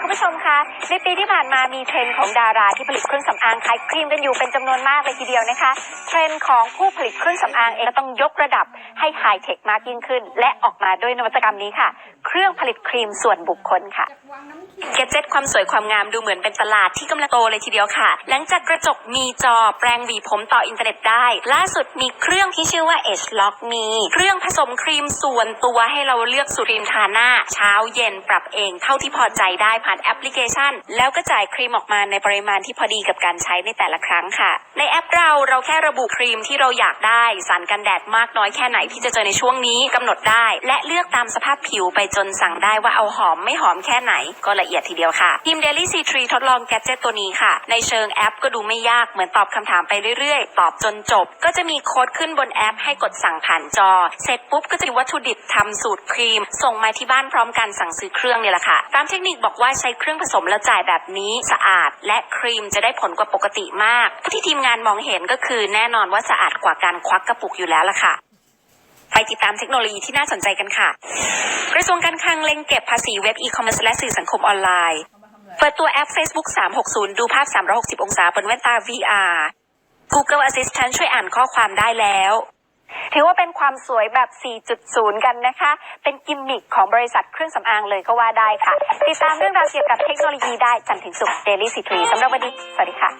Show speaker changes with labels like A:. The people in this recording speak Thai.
A: คุณผู้ชมคะในปีที่ผ่านมามีเทรนด์ของดาราที่ผลิตเครื่องสำอางขายครีมกันอยู่เป็นจำนวนมากเลยทีเดียวนะคะ เทรนด์ของผู้ผลิตเครื่องสำอางเองก็ต้องยกระดับให้ไฮเทคมากยิ่งขึ้น และออกมาด้วยนวัตกรรมนี้ค่ะ เครื่องผลิตครีมส่วนบุคคลค่ะ เกจเจ็ตความสวยความงามดูเหมือนเป็นตลาดที่กำลังโตเลยทีเดียวค่ะ หลังจากกระจกมีจอแปลงหวีผมต่ออินเทอร์เน็ตได้ ล่าสุดมีเครื่องที่ชื่อว่า Edge Lock มี เครื่องผสมครีมส่วนตัวให้เราเลือกสูตรครีมทาหน้า เช้าเย็นปรับเองเท่าที่พอใจได้ผ่านแอปพลิเคชัน แล้วก็จ่ายครีมออกมาในปริมาณที่พอดีกับการใช้ในแต่ละครั้งค่ะ ในแอปเราเราแค่ระบุครีมที่เราอยากได้สารกันแดดมากน้อยแค่ไหนที่จะเจอในช่วงนี้กำหนดได้ และเลือกตามสภาพผิวไปจนสั่งได้ว่าเอาหอมไม่หอมแค่ไหนก็ละเอียดทีเดียวค่ะ ทีม Daily C3 ทดลองแกจเจตตัวนี้ค่ะ ในเชิงแอปก็ดูไม่ยากเหมือนตอบคำถามไปเรื่อยๆ ตอบจนจบ ก็จะมีโค้ดขึ้นบนแอปให้กดสั่งผ่านจอ เสร็จปุ๊บก็จะมีวัตถุดิบทำสูตรครีม ส่งมาที่บ้านพร้อมกันสั่งซื้อเครื่องเนี่ยแหละค่ะ ตามเทคนิคบอกว่าใช้เครื่องผสมแล้วจ่ายแบบนี้สะอาด และครีมจะได้ผลกว่าปกติมาก ที่ทีมงานมองเห็นก็คือแน่นอนว่าสะอาดกว่าการควักกระปุกอยู่แล้วล่ะค่ะ ติดตามเทคโนโลยีที่น่าสนใจกันค่ะ กระทรวงการคลังเล็งเก็บภาษีเว็บอีคอมเมิร์ซและสื่อสังคมออนไลน์ เปิดตัวแอป Facebook 360 ดูภาพ 360 องศาบนแว่นตา VR Google Assistant ช่วยอ่านข้อความได้แล้วถือว่าเป็นความสวยแบบ 4.0 กันนะคะ เป็นกิมมิคของบริษัทเครื่องสำอางเลยก็ว่าได้ค่ะ ติดตามเรื่องราวเกี่ยวกับเทคโนโลยีได้จันทร์ถึงศุกร์ Daily C3 สำหรับวันนี้ สวัสดีค่ะ